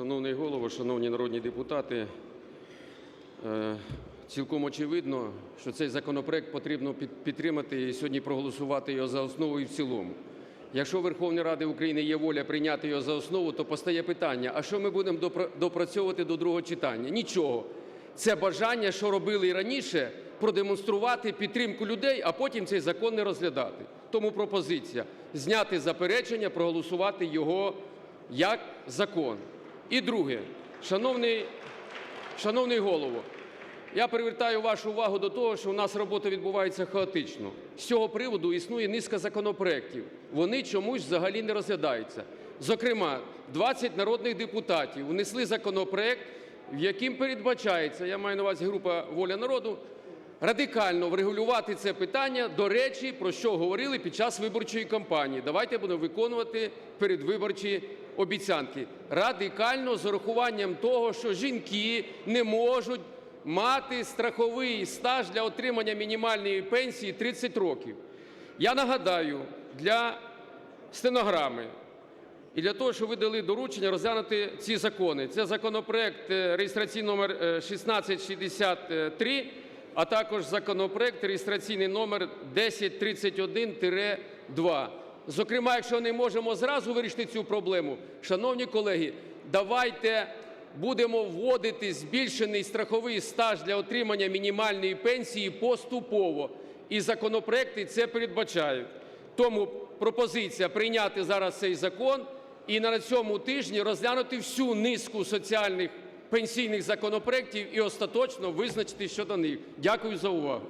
Шановний голово, шановні народні депутати, е, цілком очевидно, що цей законопроект потрібно підтримати і сьогодні проголосувати його за основу і в цілому. Якщо у Верховної Ради України є воля прийняти його за основу, то постає питання: а що ми будемо допрацьовувати до другого читання? Нічого. Це бажання, що робили і раніше, продемонструвати підтримку людей, а потім цей закон не розглядати. Тому пропозиція зняти заперечення, проголосувати його як закон. І друге, шановний, шановний голово, я привертаю вашу увагу до того, що у нас робота відбувається хаотично. З цього приводу існує низка законопроєктів. Вони чомусь взагалі не розглядаються. Зокрема, 20 народних депутатів внесли законопроект, в яким передбачається, я маю на увазі група «Воля народу», радикально врегулювати це питання, до речі, про що говорили під час виборчої кампанії. Давайте будемо виконувати передвиборчі обіцянки. Радикально з урахуванням того, що жінки не можуть мати страховий стаж для отримання мінімальної пенсії 30 років. Я нагадаю для стенограми і для того, щоб ви дали доручення розглянути ці закони. Це законопроект е, реєстраційний номер е, 1663, а також законопроект реєстраційний номер 1031-2. Зокрема, якщо не можемо зразу вирішити цю проблему, шановні колеги, давайте будемо вводити збільшений страховий стаж для отримання мінімальної пенсії поступово. І законопроекти це передбачають. Тому пропозиція прийняти зараз цей закон і на цьому тижні розглянути всю низку соціальних пенсійних законопроектів і остаточно визначити щодо них. Дякую за увагу.